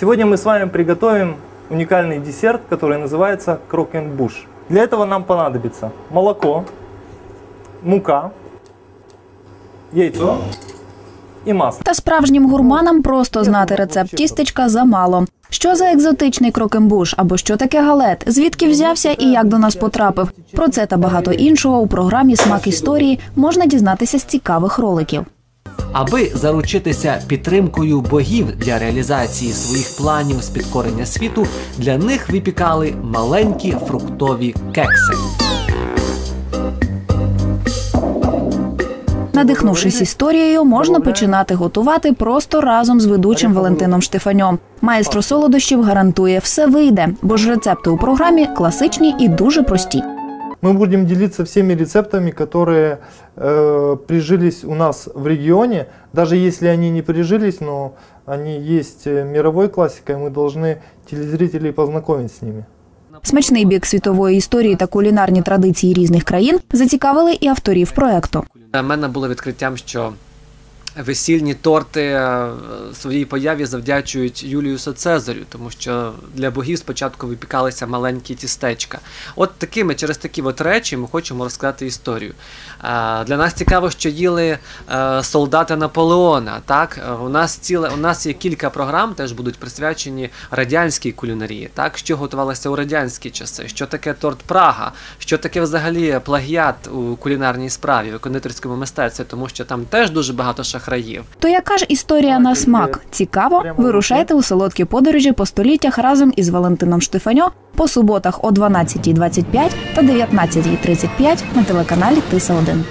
Сегодня мы с вами приготовим уникальный десерт, который называется крокенбуш. Для этого нам понадобится молоко, мука, яйцо і масло. Та справжнім гурманам просто знати рецепт тістечка замало. Що за екзотичний крокембуш або що таке галет? Звідки взявся і як до нас потрапив? Про це та багато іншого у програмі Смак історії можна дізнатися з цікавих роликів. Аби заручитися підтримкою богів для реалізації своїх планів з підкорення світу, для них випікали маленькі фруктові кекси. Надихнувшись історією, можна починати готувати просто разом з ведучим Валентином Штефаньом. Майстро солодощів гарантує, все вийде, бо ж рецепти у програмі класичні і дуже прості. Мы будем делиться всеми рецептами, которые э, прижились у нас в регионе. Даже если они не прижились, но они есть э, мировой классикой, мы должны телезрителей познакомить с ними. Смачний бік світової історії та кулінарні традиції різних країн зацікавили і авторів проекту. Для мене було відкриттям, що весільні торти е, своїй появі завдячують Юліусу Цезарю, тому що для богів спочатку випікалися маленькі тістечка. От такими, через такі от речі ми хочемо розказати історію. Е, Для нас цікаво, що їли е, солдати Наполеона. Так, у нас ціле у нас є кілька програм, теж будуть присвячені радянській кулінарії. Так, що готувалося у радянські часи, що таке торт Прага, що таке взагалі плагіат у кулінарній справі, у кондитерському мистецтві, тому що там теж дуже багато шахраїв. То яка ж історія на смак? Цікаво? Вирушайте у солодкі подорожі по століттях разом із Валентином Штефаньо по суботах о 12.25 та 19.35 на телеканалі Тиса 1